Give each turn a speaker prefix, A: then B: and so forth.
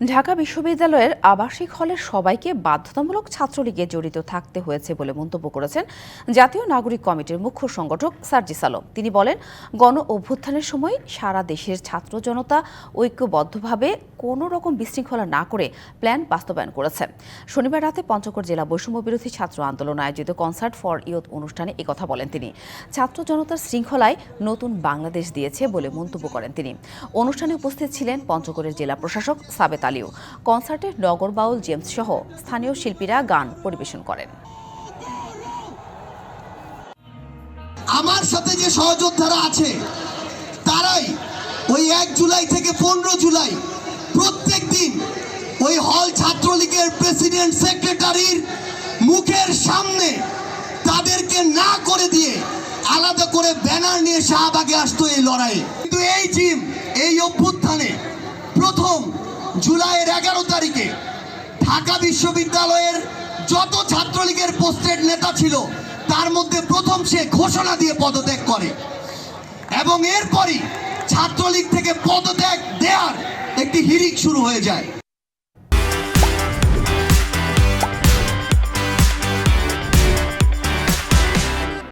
A: ঢাকা বিশ্ববিদ্যালয়ের আবাসিক হলের সবাইকে বাধ্যতামূলক ছাত্রলীগে জড়িত থাকতে হয়েছে বলে মন্তব্য করেছেন জাতীয় নাগরিক কমিটির মুখ্য সংগঠক সার্জিস আলম। তিনি বলেন, গণ অভ্যুত্থানের সময় সারা দেশের ছাত্র জনতা ঐক্যবদ্ধভাবে কোনো রকম বিশৃঙ্খলা না করে প্ল্যান বাস্তবায়ন করেছে। শনিবার রাতে পঞ্চগড় জেলা বৈষম্য বিরোধী ছাত্র আন্দোলন আয়োজিত কনসার্ট ফর ইয়ুথ অনুষ্ঠানে একথা বলেন তিনি। ছাত্র জনতার শৃঙ্খলায় নতুন বাংলাদেশ দিয়েছে বলে মন্তব্য করেন তিনি। অনুষ্ঠানে উপস্থিত ছিলেন পঞ্চগড়ের জেলা প্রশাসক সাবেত আলীও কনসার্টে নগর বাউল জেমস সহ স্থানীয় শিল্পীরা গান পরিবেশন করেন।
B: আমার সাথে যে সহযোদ্ধারা আছে, তারাই ওই এক জুলাই থেকে পনেরো জুলাই প্রত্যেক দিন ওই হল ছাত্রলীগের প্রেসিডেন্ট সেক্রেটারির মুখের সামনে তাদেরকে না করে দিয়ে আলাদা করে ব্যানার নিয়ে শাহবাগে আসতো এই লড়াইয়ে। কিন্তু এই জিম, এই অভ্যুত্থানে প্রথম জুলাইয়ের এগারো তারিখে ঢাকা বিশ্ববিদ্যালয়ের যত ছাত্রলীগের পোস্টেড নেতা ছিল, তার মধ্যে প্রথম সে ঘোষণা দিয়ে পদত্যাগ করে। এবং এরপরই ছাত্রলীগ থেকে পদত্যাগ দেওয়ার একটি হিরিক শুরু হয়ে যায়।